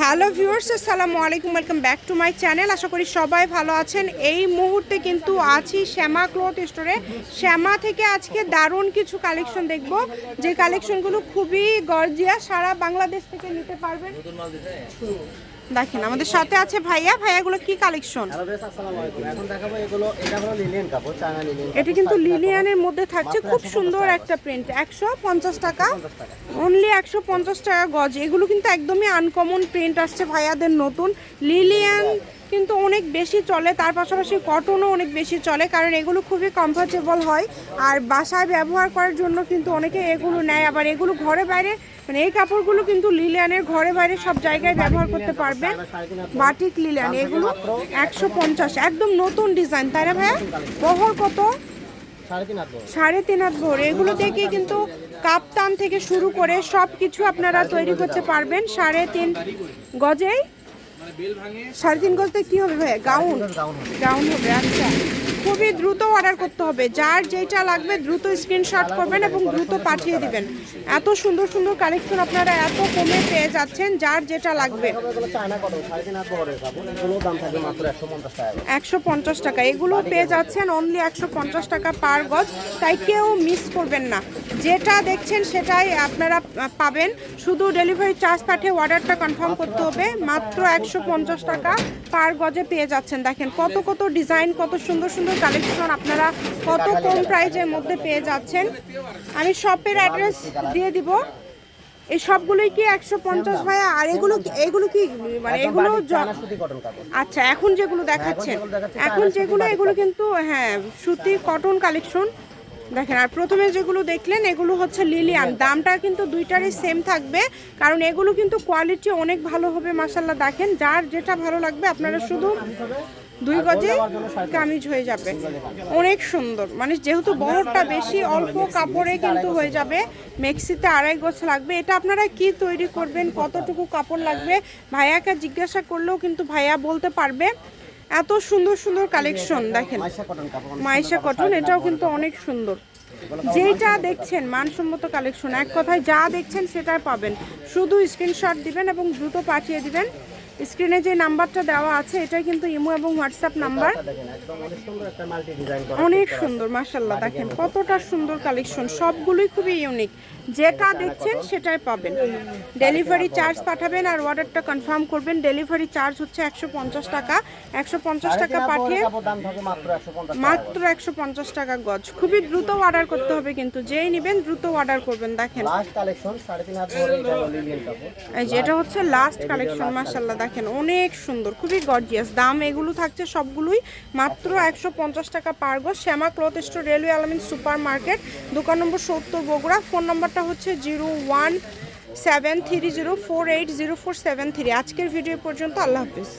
Hello viewers আসসালামু আলাইকুম welcome back to my channel আশা করি সবাই ভালো আছেন। এই মুহূর্তে কিন্তু আছি শ্যামা ক্লথ স্টোরে। শ্যামা থেকে আজকে দারুণ কিছু কালেকশন দেখব। যে কালেকশনগুলো খুবই গর্জিয়া সারা বাংলাদেশ থেকে নিতে পারবেন। দেখেন আমাদের সাথে আছে ভাইয়া। ভাইয়াগুলো কি কালেকশন এটা কিন্তু লিলিয়ানের মধ্যে থাকছে খুব সুন্দর একটা প্রিন্ট একশো পঞ্চাশ টাকা। অনলি একশো পঞ্চাশ টাকা গজ। এগুলো কিন্তু একদমই আনকমন প্রিন্ট আসছে ভাইয়াদের নতুন। লিলিয়ান কিন্তু অনেক বেশি চলে, তার পাশাপাশি কটনও অনেক বেশি চলে, কারণ এগুলো খুবই কমফোর্টেবল হয়। আর বাসায় ব্যবহার করার জন্য কিন্তু অনেকে এগুলো নেয়, আবার এগুলো ঘরে বাইরে মানে এই কাপড়গুলো কিন্তু লিলিয়ানের ঘরে বাইরে সব জায়গায় ব্যবহার করতে পারবে বাটিক লিলিয়ান এগুলো একশো পঞ্চাশ, একদম নতুন ডিজাইন তাই না ভাইয়া? বহর কত? সাড়ে তিন হাত ভোর এগুলো থেকে কিন্তু কাপ্তান থেকে শুরু করে সব কিছু আপনারা তৈরি করতে পারবেন, সাড়ে তিন গজেই। সাড়ে তিন গজতে কি হবে ভাই? গাউন? গাউন হবে। আচ্ছা। খুবই দ্রুত অর্ডার করতে হবে। যার যেটা লাগবে দ্রুত স্ক্রিনশট করবেন এবং দ্রুত পাঠিয়ে দিবেন। এত সুন্দর সুন্দর কালেকশন আপনারা এত কমে পেয়ে যাচ্ছেন যার যেটা লাগবে। একশো পঞ্চাশ টাকা এগুলো পেয়ে যাচ্ছেন অনলি একশো পঞ্চাশ টাকা পার গজ। তাই কেউ মিস করবেন না। যেটা দেখছেন সেটাই আপনারা পাবেন। শুধু ডেলিভারি চার্জ পাঠিয়ে অর্ডারটা কনফার্ম করতে হবে। মাত্র একশো পঞ্চাশ টাকা পার গজে পেয়ে যাচ্ছেন। দেখেন কত কত ডিজাইন কত সুন্দর সুন্দর কালেকশন আপনারা কত কম প্রাইজের মধ্যে পেয়ে যাচ্ছেন। আমি শপের অ্যাড্রেস দিয়ে দিব। এই সবগুলোই কি একশো পঞ্চাশ ভাইয়া? আর এগুলো কি- এগুলো কি মানে এগুলো আচ্ছা এখন যেগুলো দেখাচ্ছেন এখন যেগুলো এগুলো কিন্তু হ্যাঁ সুতি কটন কালেকশন দেখেন আর প্রথমে যেগুলো দেখলেন এগুলো হচ্ছে লিলিয়ান দামটা কিন্তু দুইটারই সেম থাকবে কারণ এগুলো কিন্তু কোয়ালিটি অনেক ভালো হবে মাসাল্লাহ দেখেন। যার যেটা ভালো লাগবে আপনারা শুধু দুই গজে কামিজ হয়ে যাবে। অনেক সুন্দর। মানে যেহেতু বহরটা বেশি অল্প কাপড়ে কিন্তু হয়ে যাবে। মেক্সিতে আড়াই গোছ লাগবে। এটা আপনারা কি তৈরি করবেন কতটুকু কাপড় লাগবে ভাইয়াকে জিজ্ঞাসা করলেও কিন্তু ভাইয়া বলতে পারবে। এত সুন্দর সুন্দর কালেকশন দেখেন। মাইশা কটন এটাও কিন্তু অনেক সুন্দর। যেটা দেখছেন মানসম্মত কালেকশন এক কথায় যা দেখছেন সেটাই পাবেন। শুধু স্ক্রিনশট দিবেন এবং দ্রুত পাঠিয়ে দিবেন। স্ক্রিনে যে নাম্বারটা দেওয়া আছে এটাই কিন্তু ইমো এবং হোয়াটসঅ্যাপ নাম্বার। অনেক সুন্দর মাশাল্লাহ দেখেন কতটা সুন্দর কালেকশন সবগুলোই খুবই ইউনিক যেটা দেখছেন সেটাই পাবেন। ডেলিভারি চার্জ পাঠাবেন আর অর্ডারটা কনফার্ম করবেন। ডেলিভারি চার্জ হচ্ছে একশো পঞ্চাশ টাকা। একশো পঞ্চাশ টাকা পাঠিয়ে মাত্র একশো পঞ্চাশ টাকা গজ। খুবই দ্রুত অর্ডার করতে হবে কিন্তু যেই নেবেন দ্রুত অর্ডার করবেন দেখেন। এই যে এটা হচ্ছে লাস্ট কালেকশন মাশাল্লাহ দেখেন অনেক সুন্দর খুবই গর্জিয়াস দাম এগুলো থাকছে সবগুলোই মাত্র একশো পঞ্চাশ টাকা পার গজ। Shyama cloth store railway Almin super market দোকান নম্বর সত্তর বগুড়া। ফোন নম্বরটা হচ্ছে zero one seven three zero four eight zero four seven three. আজকের ভিডিও পর্যন্ত আল্লাহ হাফিজ।